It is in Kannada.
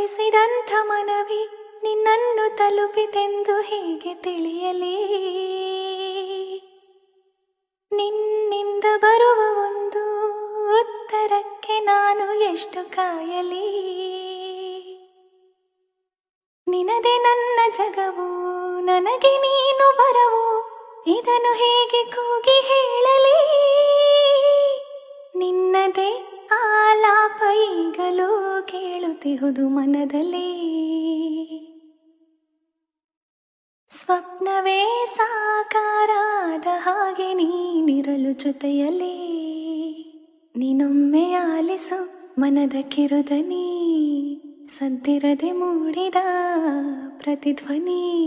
ಕಳಿಸಿದಂಥ ಮನವಿ ನಿನ್ನನ್ನು ತಲುಪಿತೆಂದು ಹೇಗೆ ತಿಳಿಯಲಿ. ನಿನ್ನಿಂದ ಬರುವ ಒಂದು ಉತ್ತರಕ್ಕೆ ನಾನು ಎಷ್ಟು ಕಾಯಲಿ? ನಿನದೆ ನನ್ನ ಜಗವು, ನನಗೆ ನೀನು ಬರವು, ಇದನ್ನು ಹೇಗೆ ಕೂಗಿ ಹೇಳಲಿ? ನಿನ್ನದೇ ಆಲಾಪ ಈಗಲೂ ಕೇಳುತ್ತಿಹುದು ಮನದಲ್ಲಿ. ಸ್ವಪ್ನವೇ ಸಾಕಾರಾದ ಹಾಗೆ ನೀನಿರಲು ಜೊತೆಯಲ್ಲಿ. ನೀನೊಮ್ಮೆ ಆಲಿಸು ಮನದ ಕಿರುದನಿ. ಸದ್ದಿರದೆ ಮೂಡಿದ ಪ್ರತಿಧ್ವನಿ.